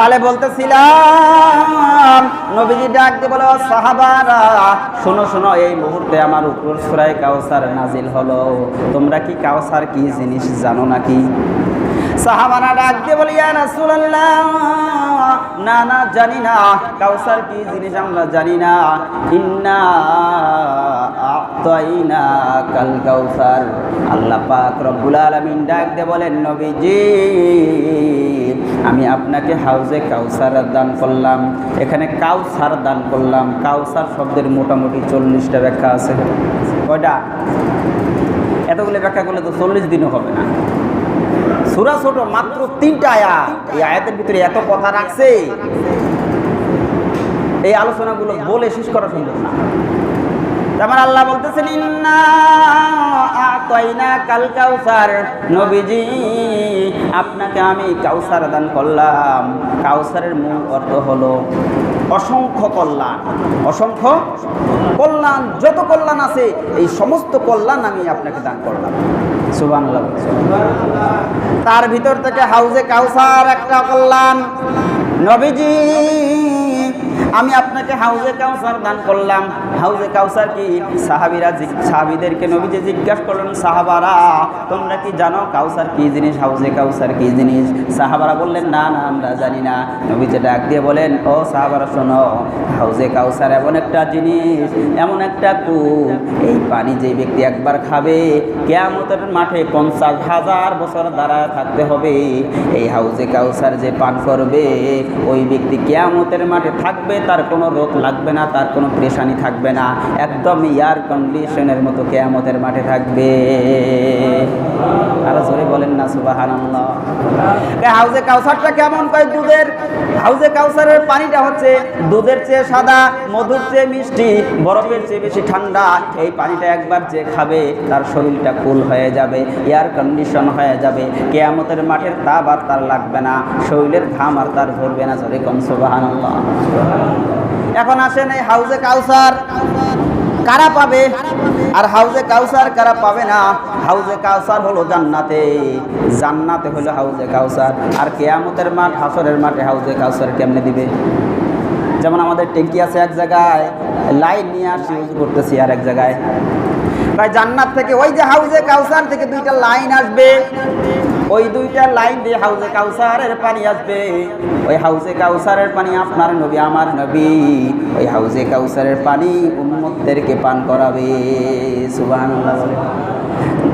তাহলে বলতেছিলাম, নবীজি ডাক দিয়ে বলো সাহাবারা, শোনো শোনো, এই মুহূর্তে আমার উপর সুরায় কাউসার নাজিল হলো। তোমরা কি কাউসার কি জিনিস জানো নাকি? সাহাবানা ডাক দিয়ে বলি, ইয়া রাসূলুল্লাহ না না, জানি না। কাউসার কি জিনিস আমরা জানি না। ইন্না আতাইনা কাল কাউসার। আল্লাহ পাক রব্বুল আলামিন ডাক দিয়ে বলেন, নবীজি, আমি আপনাকে হাউজে কাউসার দান করলাম। এখানে কাউসার দান করলাম। কাউসার শব্দের মোটামুটি চল্লিশটা ব্যাখ্যা আছে। কয়টা? এতগুলো ব্যাখ্যা করলে তো চল্লিশ দিনও হবে না। সুরা ছোট মাত্র তিনটা আয়াত। এই আয়াতের ভিতরে এত কথা রাখছে। এই আলোচনাগুলো বলে শেষ করা সম্ভব না। তারপর আল্লাহ বলতেছেন, ইন্না কাল কাউসার। নবীজি, আপনাকে আমি কাউসার দান করলাম। কাউসারের মূল অর্থ হলো অসংখ্য কল্যাণ। অসংখ্য কল্যাণ, যত কল্যাণ আছে, এই সমস্ত কল্যাণ আমি আপনাকে দান করলাম। সুবান তার ভিতর থেকে হাউজে কাউসার একটা কল্যাণ। নবীজি আমি আপনাকে হাউজে কাউসার দান করলাম। হাউজে কাউসার কি? সাহাবিরা সাহাবিদেরকে নবীজি জিজ্ঞাসা করলেন, সাহাবারা, তোমরা কি জানো কাউসার কি জিনিস? হাউজে কাউসার কি জিনিস? সাহাবারা বললেন, না না, আমরা জানি না। নবীজি ডাক দিয়ে বলেন, ও সাহাবারা, শোনো, হাউজে কাউসার এমন একটা জিনিস, এমন একটা কূপ এই পানি যে ব্যক্তি একবার খাবে, কেয়ামতের মাঠে পঞ্চাশ হাজার বছর দ্বারা থাকতে হবে। এই হাউজে কাউসার যে পান করবে, ওই ব্যক্তি কেয়ামতের মাঠে থাকবে তার কোনো রোগ লাগবে না, তার কোনো প্রেশানি থাকবে না। একদম এয়ার কন্ডিশনের মতো কেয়ামতের মাঠে থাকবে। আরও জোরে বলেন না সুবাহান হাউজে কাউসারটা কেমন কয় দুধের? হাউজে কাউসারের পানিটা হচ্ছে দুধের চেয়ে সাদা, মধুর চেয়ে মিষ্টি, বরফের চেয়ে বেশি ঠান্ডা। এই পানিটা একবার যে খাবে, তার শরীরটা কুল হয়ে যাবে এয়ার কন্ডিশন হয়ে যাবে। কেয়ামতের মাঠের তাপ আর তার লাগবে না। শরীরের ঘাম আর তার ধরবে না, জোরে কম সুবাহান এখন আসেন এই হাউজে কাউসার। কারা পাবে? আর হাউজে কাউসার কারা পাবে না? হাউজে কাউসার হলো জান্নাতে। জান্নাতে হলো হাউজে কাউসার। আর কেয়ামতের মাঠ হাসরের মাঠে হাউজে কাউসার কেমনে দিবে? যেমন আমাদের ট্যাঙ্কি আছে এক জায়গায়, লাইন নিয়ে আসি ইউজ করতেছি আর এক জায়গায়। ভাই, জান্নাত থেকে ওই যে হাউজে কাউসার থেকে দুইটা লাইন আসবে। ওই দুইটা লাইন দিয়ে হাউজে কাউসারের পানি আসবে। ওই হাউজে কাউসারের পানি আপনার নবী, আমার নবী। ওই হাউজে কাউসারের পানি উম্মতদেরকে পান করাবে। বলে।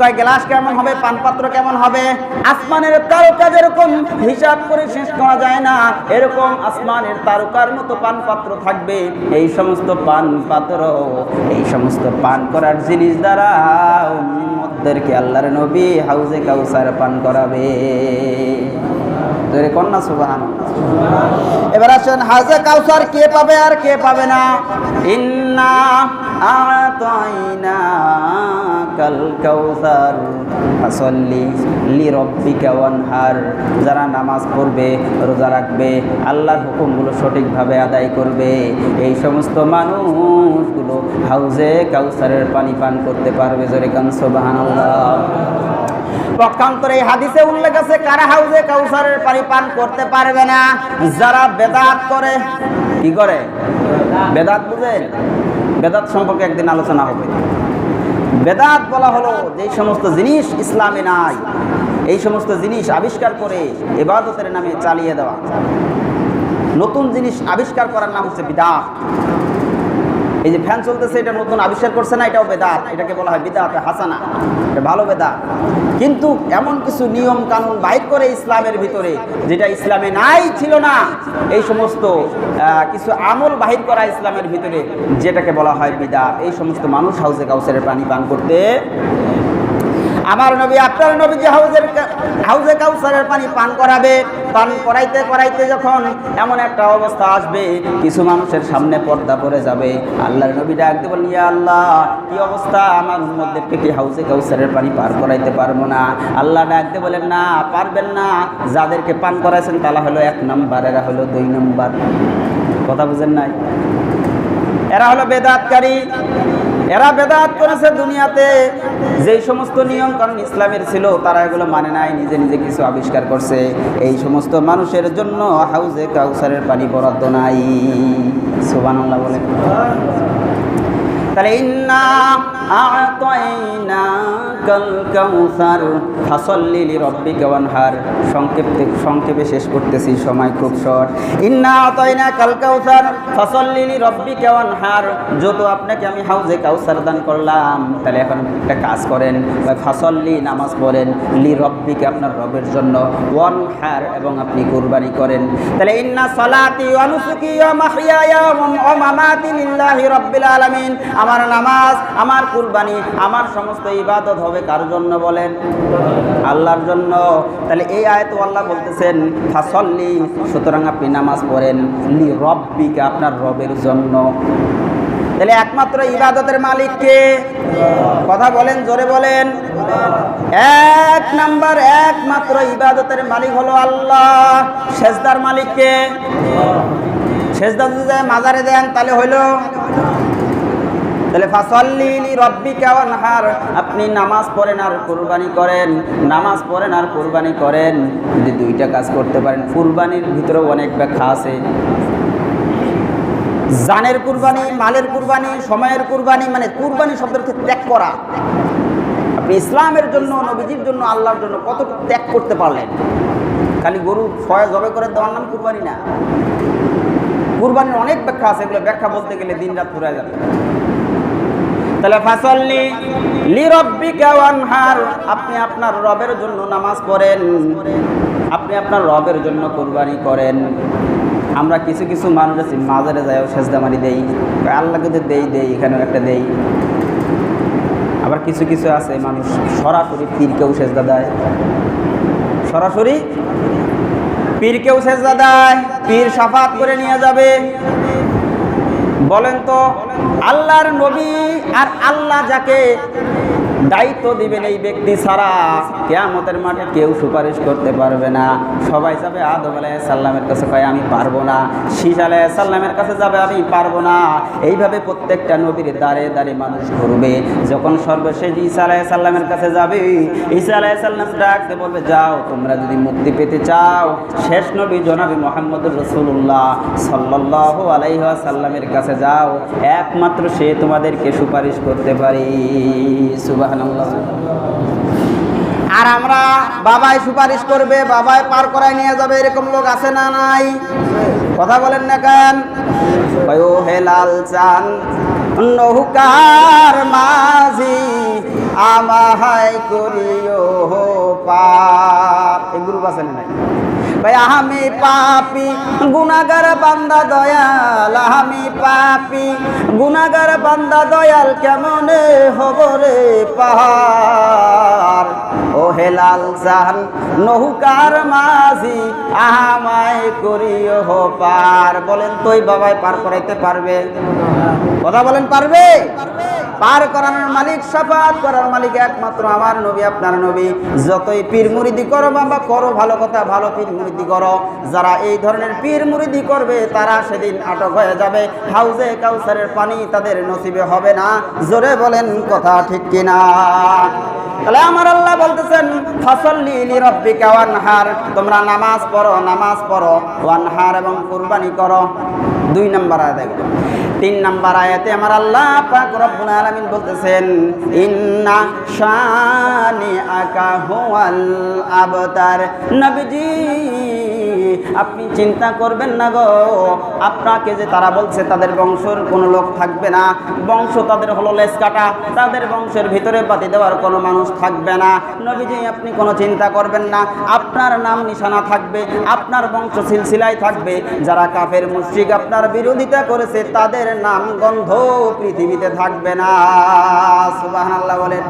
কয়, গ্লাস কেমন হবে? পানপাত্র কেমন হবে? আসমানের তারকা যেরকম হিসাব করে শেষ করা যায় না, এরকম আসমানের তারকার মতো পানপাত্র থাকবে। এই সমস্ত পানপাত্র, এই সমস্ত পান করার জিনিস দ্বারা উম্মতদেরকে আল্লাহর নবী হাউজে কাউসার পান করাবে। তোরে কন্যা সুবাহান এবার আসেন হাউজে কাউসার কে পাবে আর কে পাবে না? ইন্না আতাইনা কাল কাউসার, ফাসল্লি লি রব্বিকা ওয়ানহার। যারা নামাজ পড়বে, রোজা রাখবে, আল্লাহর হুকুমগুলো সঠিকভাবে আদায় করবে। এই সমস্ত মানুষগুলো হাউজে কাউসারের পানি পান করতে পারবে, জোরে কান, সুবহানাল্লাহ। পক্ষান্তরে হাদিসে উল্লেখ আছে, কারা হাউজে কাউসারের পানি পান করতে পারবে না? যারা বেদাত করে, কি করে? বেদাত বুঝেন বেদাত সম্পর্কে একদিন আলোচনা হবে। বেদাত বলা হলো যে সমস্ত জিনিস ইসলামে নাই, এই সমস্ত জিনিস আবিষ্কার করে এবাদতের নামে চালিয়ে দেওয়া। নতুন জিনিস আবিষ্কার করার নাম হচ্ছে বিদাত। এই যে ফ্যান চলতেছে, এটা নতুন আবিষ্কার করছে না, এটাও বেদাত। এটাকে বলা হয় বেদাত হাসানা। এটা ভালো বেদাত। কিন্তু এমন কিছু নিয়ম কানুন বাইর করে ইসলামের ভিতরে, যেটা ইসলামে নাই, ছিল না, এই সমস্ত কিছু আমল বাহির করা ইসলামের ভিতরে, যেটাকে বলা হয় বিদাত। এই সমস্ত মানুষ হাউসে কাউসের পানি পান করতে আমার নবী, আপনার নবী যে হাউজের হাউজে কাউসারের পানি পান করাবে, পান করাইতে করাইতে যখন এমন একটা অবস্থা আসবে, কিছু মানুষের সামনে পর্দা পড়ে যাবে। আল্লাহর নবী ডাক দেবেন ইয়া আল্লাহ, কি অবস্থা? আমার মধ্যে কি হাউজে কাউসারের পানি পার করাইতে পারব না। আল্লাহ ডাকতে বলেন না, পারবেন না। যাদেরকে পান করাইছেন, তারা হলো এক নাম্বার, এরা হলো দুই নম্বর। কথা বুঝেন নাই? এরা হলো বেদাতকারী। এরা বেদাত করেছে দুনিয়াতে। যেই সমস্ত নিয়ম কারণ ইসলামের ছিল, তারা এগুলো মানে নাই, নিজে নিজে কিছু আবিষ্কার করছে। এই সমস্ত মানুষের জন্য হাউজে কাউসারের পানি বরাদ্দ নাই। সুবান বলে তাহলে ইন্না আতাইনা কাল কাউসার, ফাসল্লি লিরাব্বিকা ওয়ানহার। সংক্ষেপে সংক্ষেপে শেষ করতেছি, সময় খুব শর্ট। ইন্না আতাইনা কাল কাউসার, ফাসল্লি লিরাব্বিকা ওয়ানহার। যত আপনাকে আমি হাউজে কাউসার দান করলাম, তাহলে এখন একটা কাজ করেন ফাসল্লি নামাজ পড়েন লি রব্বিকে আপনার রবের জন্য ওয়ানহার এবং আপনি কুরবানি করেন। তাহলে ইন্না সালাতি ওয়া নুসুকি ওয়া মাহইয়ায়া ওয়া মামাতি লিল্লাহি রাব্বিল আলামিন। আমার নামাজ, আমার কুরবানি, আমার সমস্ত ইবাদত হবে কার জন্য বলেন? আল্লাহর জন্য। তাহলে এই আয়ত আল্লাহ বলতেছেন, ফাসল্লি সুতরাং আপনি নামাজ পড়েন, লি রব্বিকে আপনার রবের জন্য। তাহলে একমাত্র ইবাদতের মালিককে কথা বলেন, জোরে বলেন। এক নাম্বার, একমাত্র ইবাদতের মালিক হলো আল্লাহ। সেজদার মালিককে সেজদা যদি মাজারে দেন, তাহলে হইল তাহলে ফাসল্লি রব্বিকা ওয়ানহার। আপনি নামাজ পড়েন আর কুরবানি করেন। নামাজ পড়েন আর কুরবানি করেন। যদি দুইটা কাজ করতে পারেন, কুরবানির ভিতরেও অনেক ব্যাখ্যা আছে। জানের কুরবানি, মালের কুরবানি, সময়ের কুরবানি মানে কুরবানি অর্থে ত্যাগ করা। আপনি ইসলামের জন্য, নবীজির জন্য, আল্লাহর জন্য কত ত্যাগ করতে পারলেন? খালি গরু ছয় জবে করে দেওয়ার নাম কুরবানি না। কুরবানির অনেক ব্যাখ্যা আছে, এগুলো ব্যাখ্যা বলতে গেলে দিন রাত পুরা যাবে। তাহলে ফাসল্লি লি রব্বিকা ওয়ানহার, আপনি আপনার রবের জন্য নামাজ পড়েন। আপনি আপনার রবের জন্য কোরবানি করেন। আমরা কিছু কিছু মানুষ আছি, মাজারে যাইও সেজদা মারি দেই, আল্লাহকে তো দেই দেই, এখানেও একটা দেই। আবার কিছু কিছু আছে মানুষ সরাসরি পীরকেও সেজদা দেয়। সরাসরি পীরকেও সেজদা দেয়, পীর সাফাত করে নিয়ে যাবে। বলেন তো আল্লাহর নবী আর আল্লাহ যাকে দায়িত্ব দিবেন এই ব্যক্তি ছাড়া। কেয়ামতের মাঠে কেউ সুপারিশ করতে পারবে না। সবাই যাবে আদম আলাহ সাল্লামের কাছে কয়, আমি পারব না। শীষ আলাহ সাল্লামের কাছে যাবে, আমি পারব না। এইভাবে প্রত্যেকটা নবীর দাঁড়ে দাঁড়ে মানুষ ঘুরবে। যখন সর্বশেষ ঈসা আলাহ সাল্লামের কাছে যাবে, ঈসা আলাহ সাল্লাম ডাকতে বলবে, যাও, তোমরা যদি মুক্তি পেতে চাও। শেষ নবী জনাবি মোহাম্মদ রসুল্লাহ সাল্লাহ আলাইহ সাল্লামের কাছে যাও। একমাত্র সে তোমাদেরকে সুপারিশ করতে পারি। সুবাহ আর আমরা বাবাই সুপারিশ করবে, বাবাই পার করায় নিয়ে যাবে, এরকম লোক আছে না নাই? কথা বলেন না কেন? ও হে লাল চান, নৌকার মাঝি আমাহাই করিও পাপ। এই গ্রুপ আছে না নাই। আমি পাপি। গুনাগার বান্দা দয়াল, আমি পাপি। গুনাগার বান্দা দয়াল, কেমনে হব রে পাহাড়? ও হেলাল জান নৌকার মাঝি, আমায় করিও হো পার। বলেন তুই বাবাই পার করাইতে পারবে? কথা বলেন পারবে পারবে? পার করানোর মালিক, সাফাত করার মালিক একমাত্র আমার নবী, আপনার নবী। যতই পীর মুরিদি করো বাবা, করো ভালো কথা, ভালো পীর মুরিদি করো। যারা এই ধরনের পীর মুরিদি করবে, তারা সেদিন আটক হয়ে যাবে। হাউজে কাউসারের পানি তাদের নসিবে হবে না। জোরে বলেন কথা ঠিক কিনা? তাহলে আমার আল্লাহ বলতেছেন ফসল ফাসল্লি লিরাব্বিকা ওয়ানহার। তোমরা নামাজ পড়ো নামাজ পড়ো, ওয়ানহার এবং কুরবানি করো। দুই নম্বর আয়াত দেখো। তিন নাম্বার আয়াতে আমার আল্লাহ পাক রব্বুল আলামিন বলতেছেন, ইন্না শানি আকা হুয়াল আবতার। নবীজি, আপনি চিন্তা করবেন না গো, আপনাকে যে তারা বলছে তাদের বংশের কোনো লোক থাকবে না। বংশ তাদের হলো লেস কাটা, তাদের বংশের ভিতরে বাতি দেওয়ার কোনো মানুষ থাকবে না। নবীজি, আপনি কোনো চিন্তা করবেন না, আপনার নাম নিশানা থাকবে, আপনার বংশ সিলসিলায় থাকবে। যারা কাফের মুশ্রিক আপনার বিরোধিতা করেছে, তাদের নাম, গন্ধ পৃথিবীতে থাকবে না। সুবহানাল্লাহ বলেন,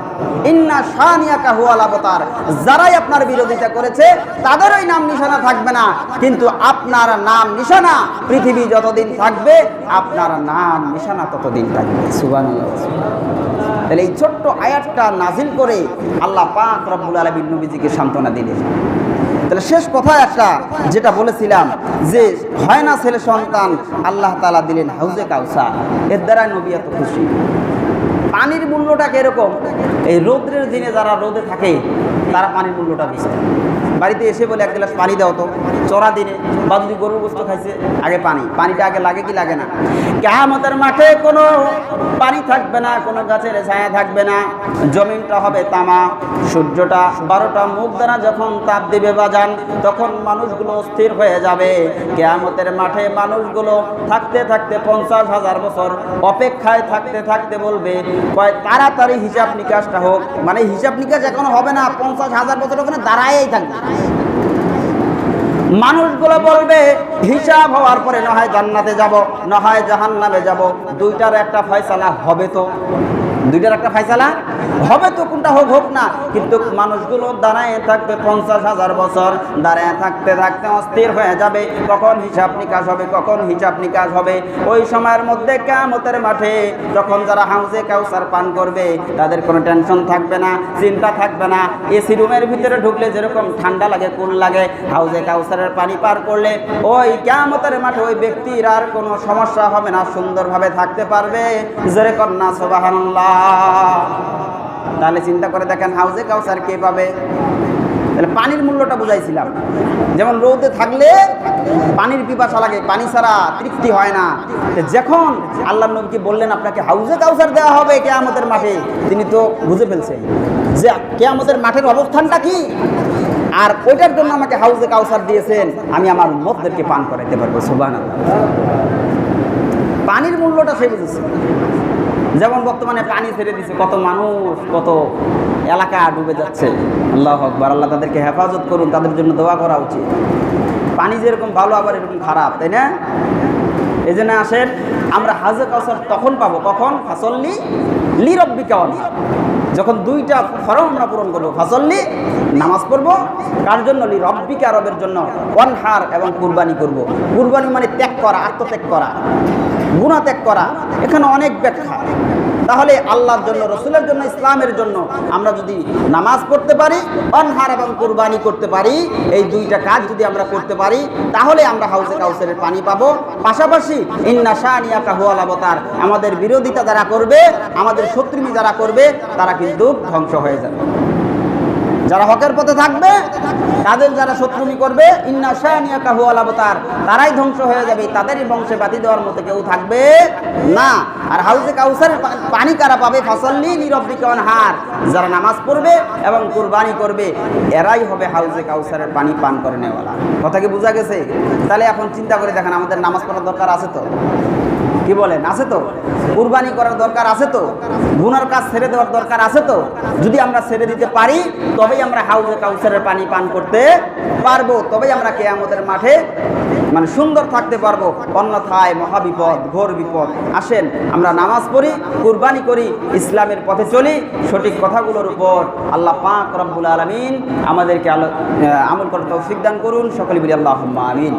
ইন্না শানিয়া কাহুয়াল আবতার। যারাই আপনার বিরোধিতা করেছে, তাদেরই নাম নিশানা থাকবে না। কিন্তু আপনার নাম নিশানা পৃথিবী যতদিন থাকবে, আপনার নাম নিশানা ততদিন থাকবে। সুবহানাল্লাহ। তাহলে এই ছোট্ট আয়াতটা নাজিল করে আল্লাহ পাক রব্বুল আলামিন নবীজিকে সান্ত্বনা দিলেন। তাহলে শেষ কথা একটা যেটা বলেছিলাম যে হয় না ছেলে সন্তান, আল্লাহ তালা দিলেন হাউজে কাউসা এর দ্বারা নবী এত খুশি। পানির মূল্যটা কীরকম? এই রৌদ্রের দিনে যারা রোদে থাকে তারা পানির মূল্যটা বেশি বাড়িতে এসে বলে এক গ্লাস পানি দাও তো। চড়া দিনে বা যদি গরুর গোস্ত খাইছে, আগে পানি। পানিটা আগে লাগে কি লাগে না? কেয়ামতের মাঠে কোনো পানি থাকবে না, কোনো গাছের ছায়া থাকবে না। জমিনটা হবে তামা। সূর্যটা বারোটা মুখ দ্বারা যখন তাপ দিবে বাজান, তখন মানুষগুলো স্থির হয়ে যাবে। কেয়ামতের মাঠে মানুষগুলো থাকতে থাকতে পঞ্চাশ হাজার বছর অপেক্ষায় থাকতে থাকতে বলবে, কয় তাড়াতাড়ি হিসাব নিকাশটা হোক। মানে হিসাব নিকাশ এখনও হবে না, পঞ্চাশ হাজার বছর ওখানে দাঁড়ায়েই থাকবে। মানুষগুলো বলবে, হিসাব হওয়ার পরে না হয় জান্নাতে যাব না হয় জাহান্নামে যাব। দুইটার একটা ফয়সালা হবে তো। দুইটার একটা ফয়সালা হবে তো কোনটা হোক হোক না। কিন্তু মানুষগুলো দাঁড়ায় থাকবে পঞ্চাশ হাজার বছর। দাঁড়ায় থাকতে থাকতে অস্থির হয়ে যাবে। কখন হিসাব নিকাশ হবে, কখন হিসাব নিকাশ হবে? ওই সময়ের মধ্যে কেমতের মাঠে যখন যারা হাউসে কাউসার পান করবে, তাদের কোনো টেনশন থাকবে না, চিন্তা থাকবে না। এসি রুমের ভিতরে ঢুকলে যেরকম ঠান্ডা লাগে কোন লাগে হাউসে কাউসারের পানি পার করলে ওই কেমতের মাঠে ওই ব্যক্তির আর কোনো সমস্যা হবে না, সুন্দরভাবে থাকতে পারবে। জোরে কন্যা সোবাহান্লাহ তাহলে চিন্তা করে দেখেন হাউসে কাউসার কে পাবে? তাহলে পানির মূল্যটা বুঝাইছিলাম। যেমন রোদে থাকলে পানির পিপাসা লাগে, পানি ছাড়া তৃপ্তি হয় না। যখন আল্লাহ নবীকে বললেন, আপনাকে হাউজে কাউসার দেওয়া হবে কেয়ামতের মাঠে, তিনি তো বুঝে ফেলছেন যে কেয়ামতের মাঠের অবস্থানটা কি? আর ওইটার জন্য আমাকে হাউজে কাউসার দিয়েছেন, আমি আমার মতদেরকে পান করাইতে পারব সুবাহ পানির মূল্যটা সে বুঝেছে। যেমন বর্তমানে পানি ছেড়ে দিছে, কত মানুষ, কত এলাকা ডুবে যাচ্ছে। আল্লাহ আকবর, আল্লাহ তাদেরকে হেফাজত করুন, তাদের জন্য দোয়া করা উচিত। পানি যেরকম ভালো, আবার এরকম খারাপ, তাই না? এই জন্য আসেন, আমরা হাজে কাউসার তখন পাবো, কখন? ফাসল্লি লি রব্বিকা যখন দুইটা ফরম আমরা পূরণ করব, ফাসল্লি নামাজ পড়ব, কার জন্য? লি রব্বিকা রবের জন্য। অনহার এবং কুরবানি করব। কুরবানি মানে ত্যাগ করা, আত্মত্যাগ করা গুণা ত্যাগ করা। এখানে অনেক ব্যাখ্যা। তাহলে আল্লাহর জন্য, রসুলের জন্য, ইসলামের জন্য আমরা যদি নামাজ পড়তে পারি, অনহার এবং কোরবানি করতে পারি, এই দুইটা কাজ যদি আমরা করতে পারি, তাহলে আমরা হাউসে কাউসের পানি পাবো। পাশাপাশি ইন্না শাহানিয়া কাহুয়াল অবতার আমাদের বিরোধিতা যারা করবে, আমাদের শত্রুমি যারা করবে, তারা কিন্তু ধ্বংস হয়ে যাবে। যারা হকের পথে থাকবে, তাদের যারা শত্রুমি করবে, ইন্না শাহানিয়া কাহুয়াল অবতার তারাই ধ্বংস হয়ে যাবে, তাদেরই বংশে বাতি দেওয়ার মতো কেউ থাকবে না। আর হাউসে কাউসারের পানি কারা পাবে? ফসল্লি নিরব্বিকন হার যারা নামাজ পড়বে এবং কুরবানি করবে, এরাই হবে হাউসে কাউসারের পানি পান করে নেওয়ালা। কথা কি বোঝা গেছে? তাহলে এখন চিন্তা করে দেখেন, আমাদের নামাজ পড়ার দরকার আছে তো? কি বলেন? আছে তো? কুরবানি করার দরকার আছে তো? গুনার কাজ ছেড়ে দেওয়ার দরকার আছে তো? যদি আমরা ছেড়ে দিতে পারি, তবেই আমরা হাউজে কাউসারের পানি পান করতে পারব, তবেই আমরা কেয়ামতের মাঠে মানে সুন্দর থাকতে পারব। অন্যথায় মহাবিপদ ঘোর বিপদ। আসেন, আমরা নামাজ পড়ি, কুরবানি করি, ইসলামের পথে চলি। সঠিক কথাগুলোর উপর আল্লাহ পাক রব্বুল আলমিন আমাদেরকে আমল করতে তৌফিক দান করুন। সকলে বলি আল্লাহ আমিন।